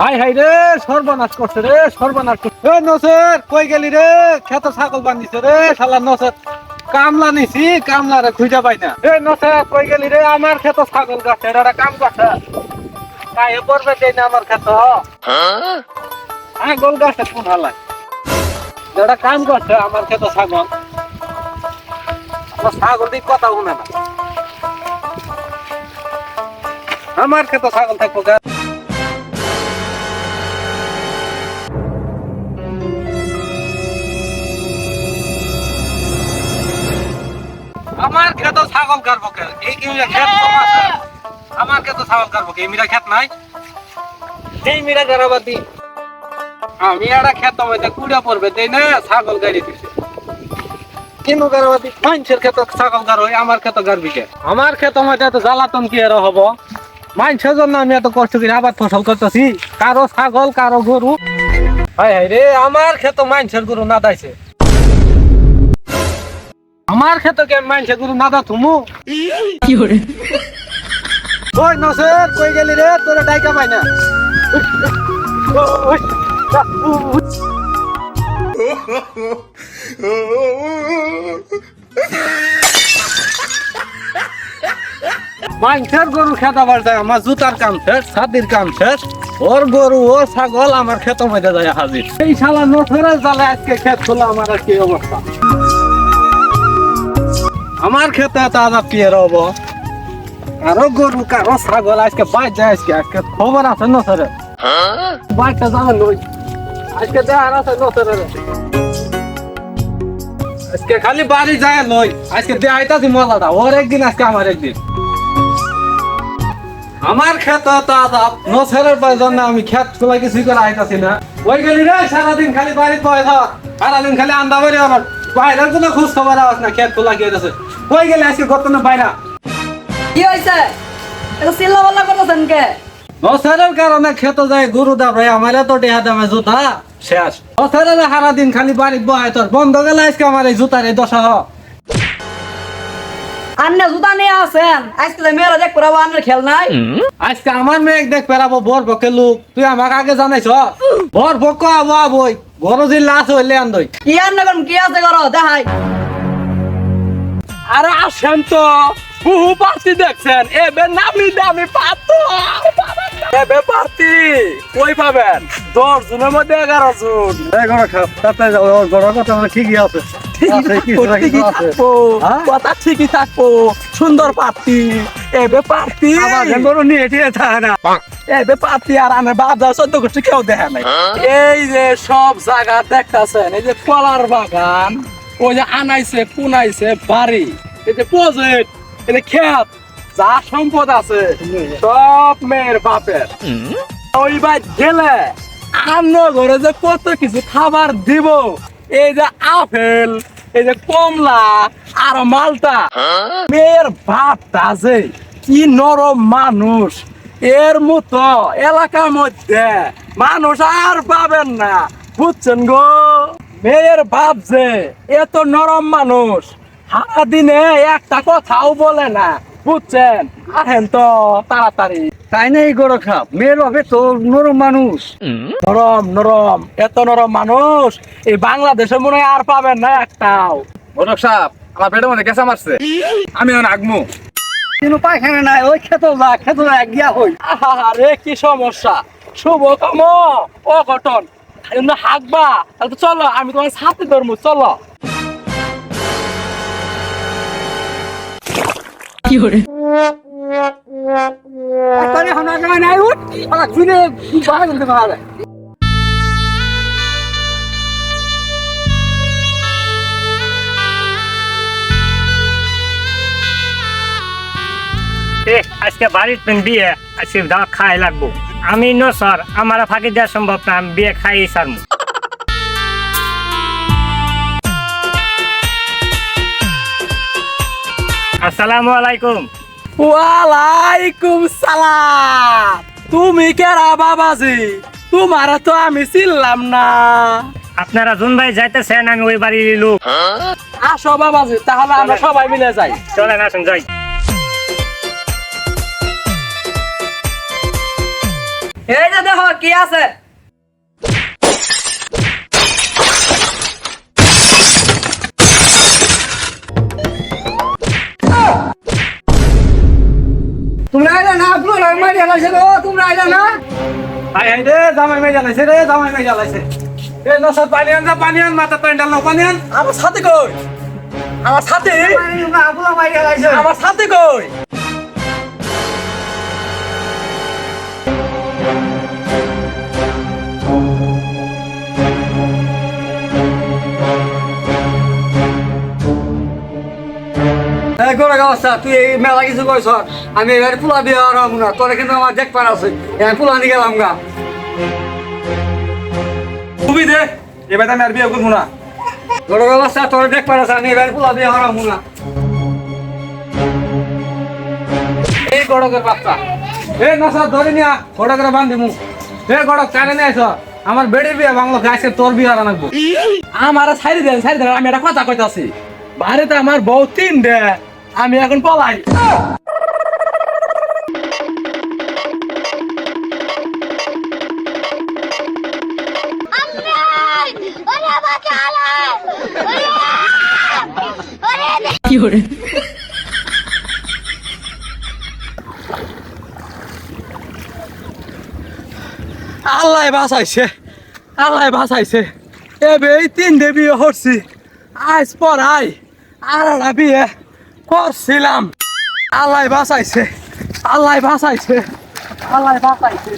High high রে, সর্বনাশ করছে রে, সর্বনাশ করছে। নসর, কই গেলি রে? খেত ছাগল বান্ধিছে রে, শালা নসর। কামলা নিছি কামলা রে খুঁজা পাই না। এ, নসর, কই গেলি রে? আমার খেত ছাগল গাছে, এটা কাম করছে কায়ে পড়বে দেই না আমার খেত। ছাগল গাছে কোন হালাই এটা কাম করছে আমার খেত ছাগল। আমার ছাগল দিয়ে কথা না। আমার খেত ছাগল থাকব গা। আমার খেত ছাগল কাটবো এই কি মিরা খেত? আমার। খেত ছাগল কাটবো এই মিরা খেত নাই? এই মিরা গারাবাদি আমি একটা খেত কুড়া পড়বে দেই না ছাগল গাড়ি দিছে। কেন গারাবাদি মানুষের খেত ছাগল গার হয় আমার খেত গারবি কে? আমার খেত মধ্যে এত জ্বালাতন কি আর হব? মানুষের জন্য আমি এত কষ্ট করে আবার ফসল করতেছি। কারও ছাগল কারও গরু। হাই হাই রে আমার খেত মানুষের গরু না দাইছে। আমার খেতে কে মানছে গুরু নাদা থুমু। কি করে? ওই নসর কই গেলি রে? তোরে ডাইকা পাই না। মাংসের গরু খেতে পারছে আমার জুতার কাম শেষ ছাতির কাম শেষ। ওর গরু ও ছাগল আমার খেতে মধ্যে যায় হাজির। এই শালা নসরের জালে আজকে খেত খোলা আমার কি অবস্থা? আমার খেতে কি এর হব কারও গরু, কারও ছাগল, আজকে বাইর যায়, আজকে আজকে খবর আছে নসরে বাইরটা যাবে লই আজকে দেখার আছে নসরে আজকে খালি বাড়ি যায় লই। আজকে দেখাইতাছি মজাটা ওর একদিন, আজকে আমার একদিন। আমার খেত তো আজাব নসরের জন্য আমি খেত খোলা কিছুই করে আইতাছি না। ওই গেলি রে, সারাদিন খালি বয়ে থাক সারাদিন খালি আন্দা বাড়ি আমার। বাইরের কোনো খোঁজ খবর আওয়াজ না, খেত খোলা গিয়ে কই গেলে আজকে কত না? বাইরা কি হয়েছে এত চিল্লা পাল্লা করতেছেন কে? নসরের কারণে খেতে যায় গরু দা ভাই আমার তো দেহা দামে জুতা। শেষ। নসরের সারা দিন খালি বাড়ি বহাই তোর। বন্ধ গেলে আজকে আমার এই জুতার এই দশা হ। আন্নে জুতা নিয়ে আছেন আজকে মেয়েরা দেখ পুরাবো আন্নের খেল নাই। আজকে আমার মেয়ে দেখ পেরাবো বর পক্ষে লোক। তুই আমাকে আগে জানাইছ? বর পক্ষ আবো আবই। যে লাশ হইলে আন্দই। কি আন্নে করুন কি আছে করো দেখাই। আরে আসেন তো। বহু পার্টি দেখছেন। এবে নামি দামি পাতো এবে পার্টি। কই পাবেন? দশ জনের মধ্যে এগারো জন। এগারো খাপ তাতে বড় কথা ঠিকই আছে। থাকব হ্যাঁ? কথা ঠিকই থাকব। সুন্দর পার্টি। এবে পার্টি। গরু নিয়ে দিয়ে থাকে না। এবে পার্টি আর আনে বাপ কেউ দেখে নাই। এই যে সব জায়গা দেখতাছেন এই যে কলার বাগান। ওই যে আনাইছে, পুনাইছে, বাড়ি। এই যে প্রজেক্ট এই যে যা সম্পদ আছে, সব মেয়ের বাপের। ওই বাই গেলে আন্ন ঘরে যে কত কিছু খাবার দিব। এই যে আপেল, এই যে কমলা, আর মালটা। মেয়ের বাপটা আছে কি নরম মানুষ। এর মতো এলাকার মধ্যে মানুষ আর পাবেন না। বুঝছেন গো? মেয়ের বাপ যে এত নরম মানুষ। সারা দিনে একটা কথাও বলে না বুঝছেন? আহেন তো তাড়াতাড়ি। তাই না এই গরু খাপ? মেয়ের হবে তো নরম মানুষ। নরম নরম এত নরম মানুষ এই বাংলাদেশে মনে হয় আর পাবেন না একটাও। বনক সাপ আমার পেটের মধ্যে কেঁচা মারছে। আমি আগমু কিন্তু পায়খানা নাই ওই খেত যা খেত যা গিয়া হই। আরে কি সমস্যা? শুভ কাম অঘটন। এমনি হাঁকবা তাহলে তো চলো আমি তোমার সাথে ধরবো চলো করে হনা যায় নাই উঠ আলা শুনে বাহার করতে পারে এ, আজকে বাড়ির পেন বিয়ে আজকে দাওয়াত খাই লাগবো আমি ন স্যার। আমার ফাঁকি দেওয়া সম্ভব না আমি বিয়ে খাই সারমু আসসালামু আলাইকুম। ওয়ালাইকুম সালাম। তুমি কেরা বাবাজি? তোমার তো আমি চিনলাম না। আপনারা জুন ভাই যাইতেছেন আমি ওই বাড়ির লোক। আসো বাবাজি তাহলে আমরা সবাই মিলে যাই। চলেন আসুন যাই। এই যে দেখো কি আছে? তোমরা আইলা না আপনার মারি হালাইছে গো তোমরা আইলা না? আই আই রে জামাই মেয়ে জ্বালাইছে রে জামাই মেয়ে জ্বালাইছে। এ নসাদ পানি আন পানি আন মাথা পানি ডাল পানি আন। আমার সাথে কই? আমার সাথে আমার সাথে কই? এই তুই এই মেলা কিছু কইছ আমি এবার পোলা বিয়ে না তোরা কিন্তু আমার দেখ পার আছে আমি পোলা নিয়ে গেলাম গা। তুমি দে এবার আমি আর বিয়ে করব না। তোর দেখ পার আছে আমি এবার পোলা বিয়ে না। এই গড়কের বাচ্চা। এ নসাদ ধরে নিয়া গড়কের বান্ধি মু। এ গড়ক কানে নিয়ে আমার বেড়ে বিয়া বাংলো গাছে তোর বিয়া রাখব আমার সাইড দেন সাইড দেন আমি একটা কথা কইতাছি। বাড়িতে আমার বউ তিন দে আমি এখন পলাই। ওরে ওরে আল্লাহ বাঁচাইছে আল্লাহ বাঁচাইছে। এবে তিন দেবী হরছি। আজ পর আই আর বিয়ে। করছিলাম। আল্লাহ বাঁচাইছে। আল্লাহ বাঁচাইছে। আল্লাহ বাঁচাইছে।